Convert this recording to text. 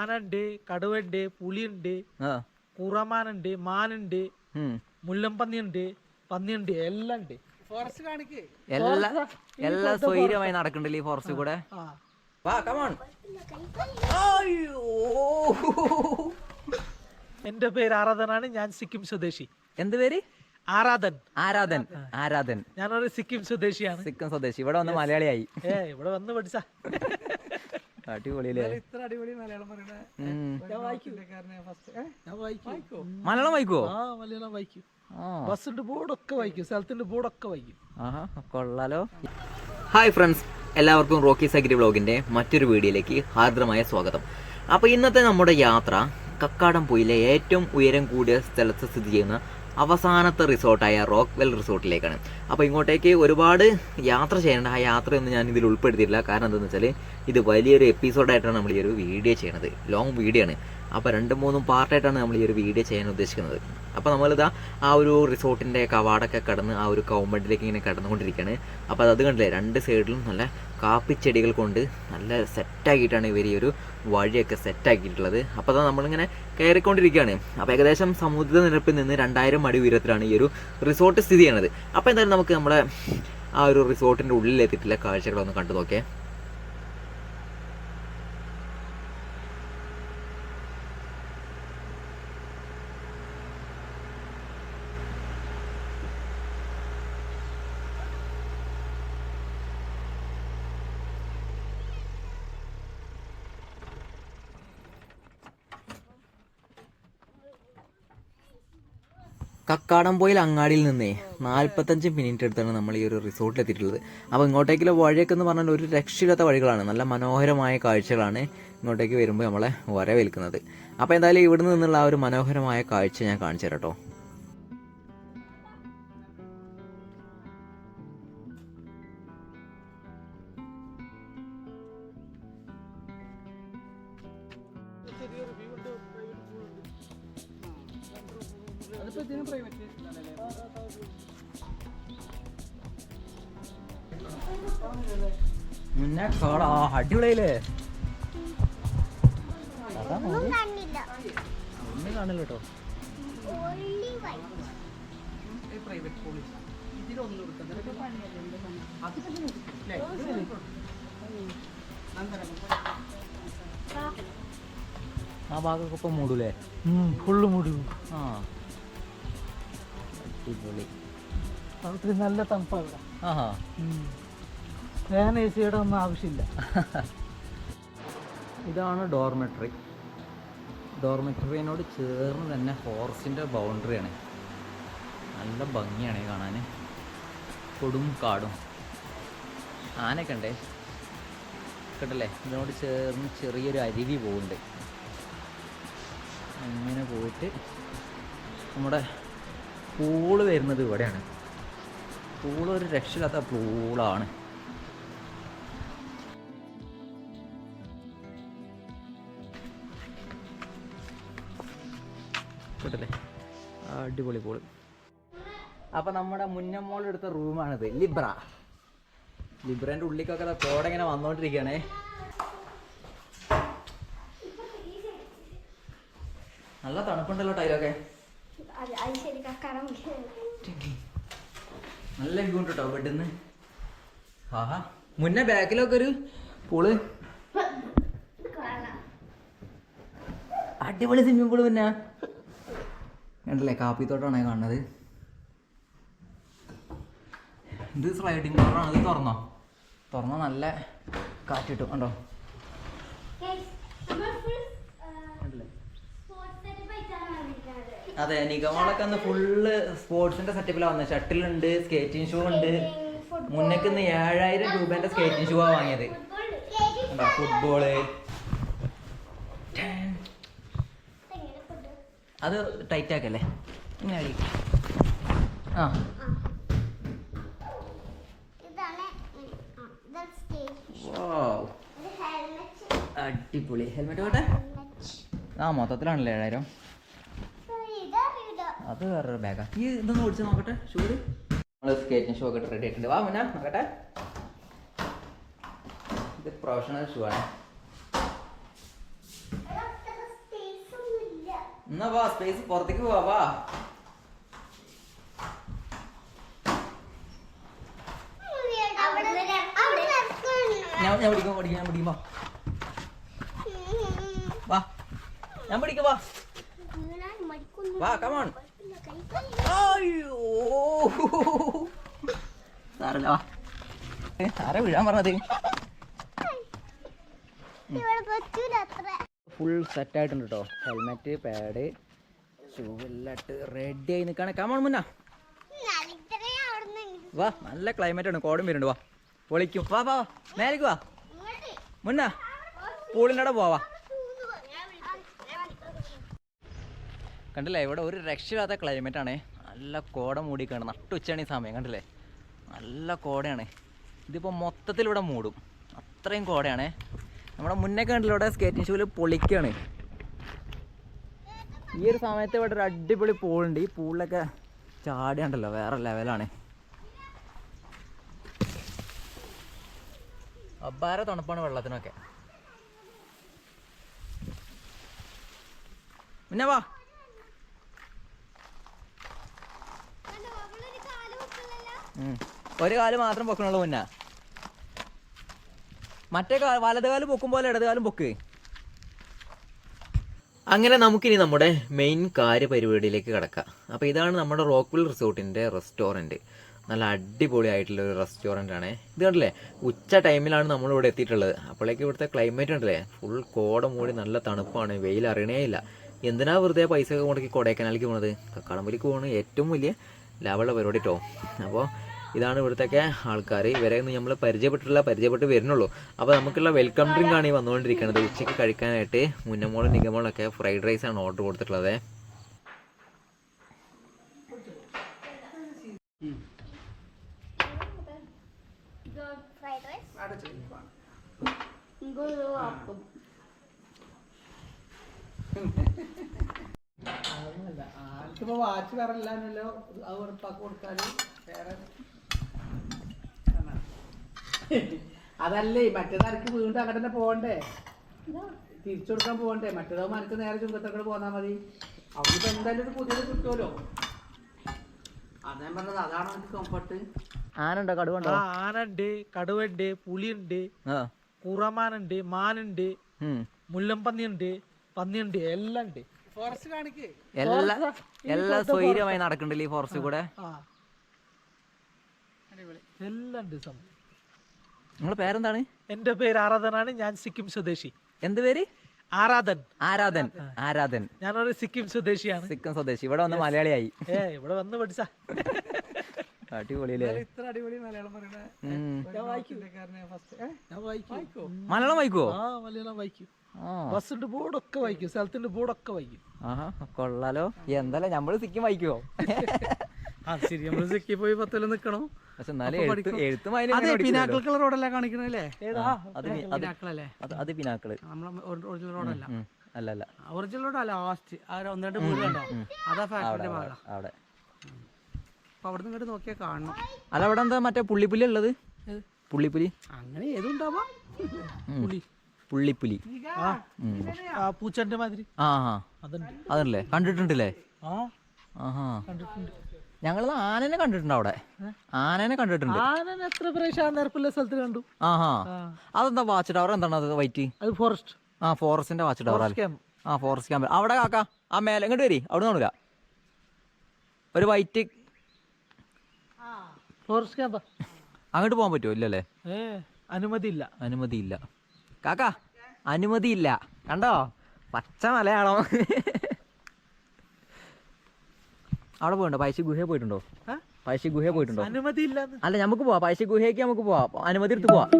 ആനണ്ട് കടുവണ്ട് പുലിയുണ്ട് കുറമാനുണ്ട് മാനുണ്ട് മുല്ലംപന്നിയുണ്ട് പന്നിയുണ്ട് എല്ലാം ഉണ്ട്. ഫോറസ്റ്റ് കാണിക്ക്. എല്ലാ എല്ലാ സ്വൈര്യമായി നടക്കണ്ടല്ലേ ഈ ഫോറസ്റ്റ് കൂടെ? വാ കമോൺ എന്റെ പേര് ആരാധനാണ് ഞാൻ സിക്കിം സ്വദേശി. എന്ത് പേര്? ആരാധൻ. ആരാധൻ ആരാധൻ. ഞാനൊരു സിക്കിം സ്വദേശിയാണ്. സിക്കിം സ്വദേശി. ഇവിടെ വന്ന് മലയാളിയായി. ഏ ഇവിടെ വന്ന് പഠിച്ച. മലയാളം വായിക്കോ. മലയാളം വായിക്കുവോ? ആ മലയാളം വായിക്കും. ബസ്സിന്റെ ബോർഡൊക്കെ വായിക്കും. സ്ഥലത്തിന്റെ ബോർഡൊക്കെ വായിക്കും. കൊള്ളാലോ. ഹായ് ഫ്രണ്ട്സ് എല്ലാവർക്കും റോക്കി സഗിരി വ്ളോഗിന്റെ മറ്റൊരു വീഡിയോയിലേക്ക് ഹാർദ്രമായ സ്വാഗതം. അപ്പോൾ ഇന്നത്തെ നമ്മുടെ യാത്ര കക്കാടം പോയിലെ ഏറ്റവും ഉയരം കൂടിയ സ്ഥലത്ത് സ്ഥിതി ചെയ്യുന്ന അവസാനത്തെ റിസോർട്ടായ റോക്ക് വെൽ റിസോർട്ടിലേക്കാണ്. അപ്പോൾ ഇങ്ങോട്ടേക്ക് ഒരുപാട് യാത്ര ചെയ്യേണ്ട. ആ യാത്രയൊന്നും ഞാൻ ഇതിൽ ഉൾപ്പെടുത്തിയിട്ടില്ല. കാരണം എന്താണെന്ന് വെച്ചാൽ ഇത് വലിയൊരു എപ്പിസോഡായിട്ടാണ് നമ്മൾ ഈ ഒരു വീഡിയോ ചെയ്യണത്. ലോങ് വീഡിയോ ആണ്. അപ്പോൾ രണ്ടും മൂന്നും പാർട്ടായിട്ടാണ് നമ്മൾ ഈ ഒരു വീഡിയോ ചെയ്യാൻ ഉദ്ദേശിക്കുന്നത്. അപ്പോൾ നമ്മളിതാ ആ ഒരു റിസോർട്ടിന്റെ കവാടൊക്കെ കടന്ന് ആ ഒരു കൗമ്പണ്ടിലേക്ക് ഇങ്ങനെ കടന്നുകൊണ്ടിരിക്കുകയാണ് അപ്പോൾ അത് കണ്ടില്ലേ രണ്ട് സൈഡിലും നല്ല കാപ്പിച്ചെടികൾ കൊണ്ട് നല്ല സെറ്റാക്കിയിട്ടാണ് ഇവർ ഈ ഒരു വഴിയൊക്കെ സെറ്റാക്കിയിട്ടുള്ളത് അപ്പോൾ അതാ നമ്മളിങ്ങനെ കയറിക്കൊണ്ടിരിക്കുകയാണ് അപ്പോൾ ഏകദേശം സമുദ്രനിരപ്പിൽ നിന്ന് രണ്ടായിരം അടി ഉയരത്തിലാണ് ഈ ഒരു റിസോർട്ട് സ്ഥിതി ചെയ്യണത് അപ്പോൾ എന്തായാലും നമുക്ക് നമ്മുടെ ആ ഒരു റിസോർട്ടിന്റെ ഉള്ളിലെത്തിയിട്ടുള്ള കാഴ്ചകളൊന്ന് കണ്ടു നോക്കേ കക്കാടംപോയിൽ അങ്ങാടിയിൽ നിന്നേ നാൽപ്പത്തഞ്ച് മിനിറ്റ് എടുത്താണ് നമ്മൾ ഈ ഒരു റിസോർട്ടിൽ എത്തിയിട്ടുള്ളത്. അപ്പോൾ ഇങ്ങോട്ടേക്കുള്ള വഴിയൊക്കെ എന്ന് പറഞ്ഞാൽ ഒരു രക്ഷയില്ലാത്ത വഴികളാണ്. നല്ല മനോഹരമായ കാഴ്ചകളാണ് ഇങ്ങോട്ടേക്ക് വരുമ്പോൾ നമ്മളെ വരവേൽക്കുന്നത്. അപ്പോൾ എന്തായാലും ഇവിടെ നിന്നുള്ള ആ ഒരു മനോഹരമായ കാഴ്ച ഞാൻ കാണിച്ചു തരാം കേട്ടോ മുന്നേ കാണാ അടിപൊളിയില്ലേ അതാ മതി. ഒന്നും കാണില്ല കേട്ടോ. ആ. ഭാഗമൊക്കെ ഇപ്പം മൂടൂലേ? ഫുള്ള് മൂടും. ആ. അടിപൊളി. നല്ല തണുപ്പാണ് ആഹാ. ഫാൻ എ സിയുടെ ഒന്നും ആവശ്യമില്ല. ഇതാണ് ഡോർമെട്രി. ഡോർമെട്രിനോട് ചേർന്ന് തന്നെ ഫോറസ്റ്റിന്റെ ബൗണ്ടറിയാണ്. നല്ല ഭംഗിയാണ് കാണാൻ കൊടും കാടും. ആനയൊക്കെ ഉണ്ടേ? കേട്ടല്ലേ? ഇതിനോട് ചേർന്ന് ചെറിയൊരു അരുവി പോകുന്നുണ്ട് അങ്ങനെ പോയിട്ട് നമ്മുടെ പൂൾ വരുന്നത് ഇവിടെയാണ്. പൂൾ ഒരു രക്ഷയില്ലാത്ത പൂളാണ്. അടിപൊളി പൂൾ. അപ്പൊ നമ്മുടെ മുന്നമ്മോളെടുത്ത റൂമാണിത് ലിബ്ര. ലിബ്രന്റെ ഉള്ളിക്കൊക്കെ കോട ഇങ്ങനെ വന്നോണ്ടിരിക്കണേ നല്ല തണുപ്പുണ്ടല്ലോ ടൈലൊക്കെ. നല്ല വ്യൂ ഉണ്ട് കേട്ടോ ആഹാ മുന്നേ ബാക്കിലൊക്കെ ഒരു പൂൾ. അടിപൊളി സ്വിമ്മിംഗ് പൂൾ പിന്നെ കണ്ടല്ലേ കാപ്പിത്തോട്ടമാണ് കാണുന്നത്. ഇത് സ്ലൈഡിങ് ഡോറാണ് ഇത് തുറന്നോ? തുറന്നോ നല്ല കാറ്റ് കിട്ടും കണ്ടോ കണ്ടില്ലേ? അതെ നിഗമോളൊക്കെ അന്ന് ഫുള്ള് സ്പോർട്സിന്റെ സെറ്റപ്പിലാണ് വന്നത് ഷട്ടിലുണ്ട് സ്കേറ്റിംഗ് ഷൂ ഉണ്ട്. മുന്നേക്ക് ഇന്ന് ഏഴായിരം രൂപേന്റെ സ്കേറ്റിംഗ് ഷൂ ആ വാങ്ങിയത്. ഫുട്ബോൾ അത് ടൈറ്റ് ആക്കല്ലേ? ഇങ്ങനെ ആ. അടിപൊളി. ഹെൽമെറ്റ് പോട്ടെ? ആ മൊത്തത്തിലാണല്ലേ ഏഴായിരം. അത് വേറൊരു ബാഗാ ഈ ഇതൊന്ന് ഓടിച്ച് നോക്കട്ടെ ഷൂര് നമ്മൾ സ്കേറ്റിംഗ് ഷൂ ഒക്കെ റെഡി ആയിട്ടുണ്ട്. വാ മുന്ന നോക്കട്ടെ. ഇത് പ്രൊഫഷണൽ ഷൂ ആണ്. എന്നാ വാ സ്പേസ് പുറത്തേക്ക് പോവാ വാ. ഞാൻ ഞാൻ പിടിക്കാം പിടിക്കാം ഞാൻ പിടിക്കും വാ. വാ. ഞാൻ പിടിക്കാം വാ. വാ കമോൺ അയ്യോ. സാറല്ല വാ. ആരാ വീഴാൻ പറഞ്ഞത്. ഫുൾ സെറ്റ് ആയിട്ടുണ്ട് കേട്ടോ ഹെൽമെറ്റ് പാഡ് ഷൂ എല്ലാം ഇട്ട് റെഡി ആയി നിൽക്കാണ് കമോൺ മുന്നാ. വാ നല്ല ക്ലൈമറ്റ് ആണ്. കോടും വരുന്നുണ്ട് വാ. പൊളിക്കും. വാ വാ വാ. മേലേക്ക് വാ. മുന്നാ. പൂളിന്റെ അവിടെ പോവാ കണ്ടില്ലേ? ഇവിടെ ഒരു രക്ഷയില്ലാത്ത ക്ലൈമറ്റ് ആണ്. നല്ല കോട മൂടിക്കാണ്. നട്ടുച്ചയാണ് ഈ സമയം കണ്ടില്ലേ? നല്ല കോടയാണ്. ഇതിപ്പോൾ മൊത്തത്തിൽ ഇവിടെ മൂടും. അത്രയും കോടയാണ്. നമ്മുടെ മുന്നേ കണ്ടില്ല ഇവിടെ സ്കേറ്റിംഗ് ഷൂവിൽ പൊളിക്കാണ്. ഈ ഒരു സമയത്ത് ഇവിടെ ഒരു അടിപൊളി പൂളുണ്ട്. ഈ പൂളിലൊക്കെ ചാടിയുണ്ടല്ലോ വേറെ ലെവലാണ് അബ്ബാര തണുപ്പാണ് വെള്ളത്തിനൊക്കെ. പിന്നെ വാ. ഒരു കാൽ മാത്രം പൊക്കണുള്ളൂ മുന്നാ. മറ്റേ കാ വലത് കാൽ പൊക്കും പോലെ ഇടത് കാലും പൊക്ക്. അങ്ങനെ നമുക്കിനി നമ്മുടെ മെയിൻ കാര്യപരിപാടിയിലേക്ക് കിടക്കാം. അപ്പോൾ ഇതാണ് നമ്മുടെ റോക്ക്വിൽ റിസോർട്ടിന്റെ റെസ്റ്റോറന്റ് നല്ല അടിപൊളി ആയിട്ടുള്ള ഒരു റെസ്റ്റോറന്റ് ആണ്. ഇത് കണ്ടില്ലേ? ഉച്ച ടൈമിലാണ് നമ്മൾ ഇവിടെ എത്തിയിട്ടുള്ളത്. അപ്പോഴേക്ക് ഇവിടുത്തെ ക്ലൈമറ്റ് ഉണ്ടല്ലേ ഫുൾ കോട മൂടി നല്ല തണുപ്പാണ്. വെയിൽ അറിയണേ ഇല്ല. എന്തിനാ വെറുതെ പൈസ ഒക്കെ മുടക്കി കൊടൈക്കനാലിലേക്ക് പോകുന്നത് കക്കാടമ്പലിക്ക് പോകുന്നത് ഏറ്റവും വലിയ ലാഭമുള്ള പരിപാടി കേട്ടോ അപ്പോൾ ഇതാണ് ഇവിടുത്തെയൊക്കെ ആൾക്കാർ ഇവരെ ഒന്നും നമ്മൾ പരിചയപ്പെട്ടിട്ടില്ല പരിചയപ്പെട്ട് വരുന്നുള്ളൂ. അപ്പോൾ നമുക്കുള്ള വെൽക്കം ഡ്രിങ്ക് ആണ് ഈ വന്നുകൊണ്ടിരിക്കുന്നത് ഉച്ചയ്ക്ക് കഴിക്കാനായിട്ട് മുന്നമോളും നിഗമോളൊക്കെ ഫ്രൈഡ് റൈസ് ആണ് ഓർഡർ കൊടുത്തിട്ടുള്ളത്. ആർക്കിപ്പോ വാച്ച് വേറെ ഇല്ലാന്നല്ലോ അത് ഉറപ്പാക്കി കൊടുത്താൽ വേറെ അതല്ലേ മറ്റേതാർക്ക് വീണ്ടും അങ്ങനെ തന്നെ പോകണ്ടേ തിരിച്ചു കൊടുക്കാൻ പോകണ്ടേ മറ്റേതോ എനിക്ക് നേരെ ചുങ്കത്തക്കട് പോന്നാ മതി. അവർക്ക് എന്തായാലും ഒരു പുതിയത് കിട്ടുമല്ലോ അതാണ് പറഞ്ഞത് അതാണ് എനിക്ക് കംഫർട്ട് ആനുണ്ടോ കടുവുണ്ടോ ആ ആനണ്ട് കടുവണ്ട് പുലിയുണ്ട് ആ. കുറമാനുണ്ട് മാനുണ്ട് മുല്ലം മുല്ലമ്പന്നിയുണ്ട് പന്നിയുണ്ട് എല്ലാം ഉണ്ട് എല്ലാ എല്ലാ സ്വൈര്യമായി നടക്കണ്ടല്ലേ ഈ ഫോറസ്റ്റ് കൂടെ? എല്ലാം ഉണ്ട് സംഭവം നിങ്ങളെ പേരെന്താണ്? എന്റെ പേര് ആരാധനാണ് ഞാൻ സിക്കിം സ്വദേശി. എന്ത് പേര്? ആരാധൻ. ആരാധൻ ആരാധൻ. ഞാനൊരു സിക്കിം സ്വദേശിയാണ്. സിക്കിം സ്വദേശി. ഇവിടെ വന്ന് മലയാളിയായി. ഏ ഇവിടെ വന്ന് പഠിച്ച. അടിപൊളിയല്ലേ? ഇത്ര അടിപൊളി മലയാളം വായിക്കും. വായിക്കും. മലയാളം വായിക്കുവോ? ആ മലയാളം വായിക്കും. ആ. ബസ്സിന്റെ ബോർഡൊക്കെ വായിക്കും സ്ഥലത്തിന്റെ ബോർഡൊക്കെ വായിക്കും. ആഹാ കൊള്ളാലോ. എന്തായാലും നമ്മൾ സിക്കിം വായിക്കുവോ? ആ ശരി സിക്കി പോയി പത്തല നിക്കണോ? പക്ഷെ എന്നാലും എഴുത്ത് എഴുത്തും വായനയും അതെ റോഡല്ല കാണിക്കണല്ലേ പിനാക്കൾ. നമ്മളെ ഒറിജിനൽ റോഡല്ല. അല്ല അല്ല ഒറിജിനൽ റോഡല്ല ലാസ്റ്റ്. ആ ഒന്ന് രണ്ട് അതാ ഫാക്ടറിന്റെ ഭാഗം. അവിടെ. അപ്പൊ അവിടെ നിന്ന് ഇങ്ങോട്ട് നോക്കിയാൽ കാണണം. അല്ല അവിടെ എന്താ മറ്റേ പുള്ളിപ്പുലി ഉള്ളത്? പുള്ളിപ്പുലി? അങ്ങനെ ഏതും ഉണ്ടാവാം. പുലി പുള്ളിപ്പുലി. പൂച്ചന്റെ മാതിരി. ആ അതല്ലേ കണ്ടിട്ടുണ്ടല്ലേ? ആഹാ. ഞങ്ങൾ ആനനെ കണ്ടിട്ടുണ്ട് അവിടെ. ആനനെ കണ്ടിട്ടുണ്ട്. ആനനെ എത്ര പ്രാവശ്യം സ്ഥലത്ത് കണ്ടു. ആഹാ. അതെന്താ വാച്ച് ടവർ എന്താണ് അത് വൈറ്റ്? അത് ഫോറസ്റ്റ് ആ ഫോറസ്റ്റിന്റെ വാച്ച് ടവർ ആ ഫോറസ്റ്റ് ക്യാമ്പ് അവിടെ കാക്ക ആ മേലെ ഇങ്ങോട്ട് വരി. അവിടെ നോക്കുക ഒരു വൈറ്റ് ഫോറസ്റ്റ് ക്യാമ്പ്. അങ്ങോട്ട് പോകാൻ പറ്റുമോ? ഇല്ലല്ലേ? ഏ അനുമതി ഇല്ല അനുമതിയില്ല. കാക്ക അനുമതിയില്ല. കണ്ടോ? പച്ച മലയാളം. അവിടെ പോയിണ്ടോ പൈസ ഗുഹ പോയിട്ടുണ്ടോ? പൈസ ഗുഹ പോയിട്ടുണ്ടോ? അനുമതി അല്ല നമുക്ക് പോവാം. പൈസ ഗുഹയ്ക്ക് നമുക്ക് പോവാം. അനുമതി എടുത്ത് പോവാം.